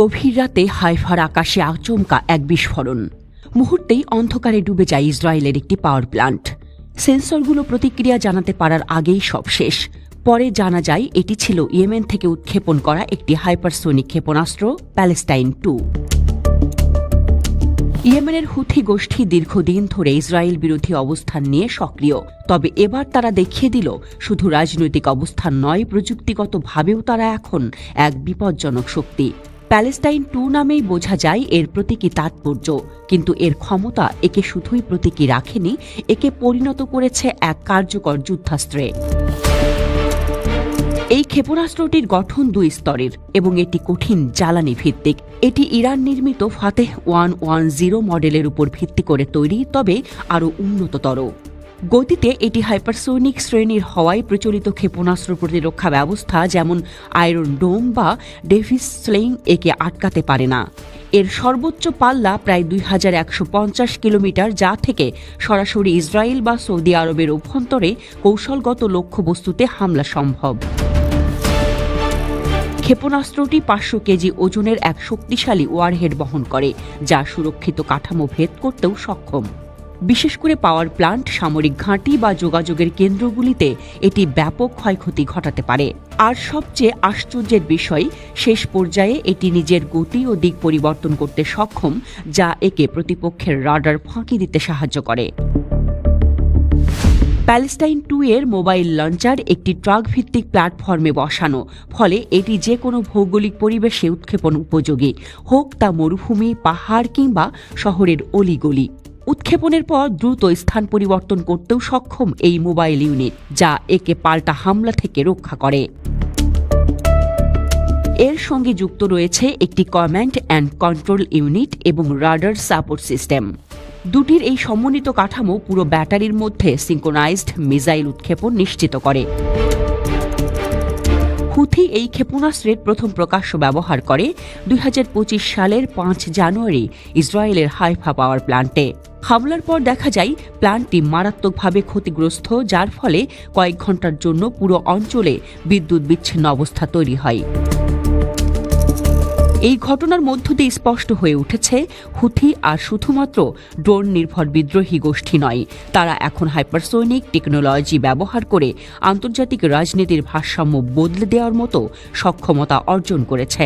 গভীর রাতে হাইফার আকাশে আচমকা এক বিস্ফোরণ। মুহূর্তেই অন্ধকারে ডুবে যায় ইসরায়েলের একটি পাওয়ার প্ল্যান্ট সেন্সরগুলো প্রতিক্রিয়া জানাতে পারার আগেই সব শেষ। পরে জানা যায়, এটি ছিল ইয়েমেন থেকে উৎক্ষেপণ করা একটি হাইপারসোনিক ক্ষেপণাস্ত্র, প্যালেস্টাইন টু। ইয়েমেনের হুথি গোষ্ঠী দীর্ঘদিন ধরে ইসরায়েল বিরোধী অবস্থান নিয়ে সক্রিয়। তবে এবার তারা দেখিয়ে দিল, শুধু রাজনৈতিক অবস্থান নয়, প্রযুক্তিগতভাবেও তারা এখন এক বিপজ্জনক শক্তি। প্যালেস্টাইন টু নামেই বোঝা যায় এর প্রতীকী তাৎপর্য। কিন্তু এর ক্ষমতা একে শুধুই প্রতীকী রাখেনি, একে পরিণত করেছে এক কার্যকর যুদ্ধাস্ত্রে। এই ক্ষেপণাস্ত্রটির গঠন দুই স্তরের এবং এটি কঠিন জ্বালানি ভিত্তিক। এটি ইরান নির্মিত ফাতেহ ওয়ান ওয়ান জিরো মডেলের উপর ভিত্তি করে তৈরি, তবে আরও উন্নততর। গতিতে এটি হাইপারসোনিক শ্রেণির হওয়ায় প্রচলিত ক্ষেপণাস্ত্র প্রতিরক্ষা ব্যবস্থা, যেমন আয়রন ডোম বা ডেভিস স্লেইং, একে আটকাতে পারে না। এর সর্বোচ্চ পাল্লা প্রায় দুই হাজার একশো পঞ্চাশ কিলোমিটার, যা থেকে সরাসরি ইসরায়েল বা সৌদি আরবের অভ্যন্তরে কৌশলগত লক্ষ্যবস্তুতে হামলা সম্ভব। ক্ষেপণাস্ত্রটি পাঁচশো কেজি ওজনের এক শক্তিশালী ওয়ারহেড বহন করে, যা সুরক্ষিত কাঠামো ভেদ করতেও সক্ষম। বিশেষ করে পাওয়ার প্লান্ট, সামরিক ঘাঁটি বা যোগাযোগের কেন্দ্রগুলিতে এটি ব্যাপক ক্ষয়ক্ষতি ঘটাতে পারে। আর সবচেয়ে আশ্চর্যের বিষয়, শেষ পর্যায়ে এটি নিজের গতি ও দিক পরিবর্তন করতে সক্ষম, যা একে প্রতিপক্ষের রাডার ফাঁকি দিতে সাহায্য করে। প্যালেস্টাইন টু এর মোবাইল লঞ্চার একটি ট্রাক ভিত্তিক প্ল্যাটফর্মে বসানো, ফলে এটি যে কোনো ভৌগোলিক পরিবেশে উৎক্ষেপণ উপযোগী, হোক তা মরুভূমি, পাহাড় কিংবা শহরের অলিগলি। উৎক্ষেপণের পর দ্রুত স্থান পরিবর্তন করতেও সক্ষম এই মোবাইল ইউনিট, যা একে পাল্টা হামলা থেকে রক্ষা করে। এর সঙ্গে যুক্ত রয়েছে একটি কমান্ড অ্যান্ড কন্ট্রোল ইউনিট এবং রাডার সাপোর্ট সিস্টেম দুটির এই সমন্বিত কাঠামো পুরো ব্যাটারির মধ্যে সিঙ্কোনাইজড মিসাইল উৎক্ষেপণ নিশ্চিত করে। হুথি এই ক্ষেপণাস্ত্রের প্রথম প্রকাশ্য ব্যবহার করে দুই হাজার পঁচিশ সালের পাঁচ জানুয়ারি ইসরায়েলের হাইফা পাওয়ার প্ল্যান্টে হামলার পর দেখা যায় প্ল্যান্টটি মারাত্মকভাবে ক্ষতিগ্রস্ত, যার ফলে কয়েক ঘণ্টার জন্য পুরো অঞ্চলে বিদ্যুৎ বিচ্ছিন্ন অবস্থা তৈরি হয়। এই ঘটনার মধ্য দিয়ে স্পষ্ট হয়ে উঠেছে, হুথি আর শুধুমাত্র ড্রোন নির্ভর বিদ্রোহী গোষ্ঠী নয়। তারা এখন হাইপারসোনিক টেকনোলজি ব্যবহার করে আন্তর্জাতিক রাজনীতির ভারসাম্য বদলে দেওয়ার মতো সক্ষমতা অর্জন করেছে।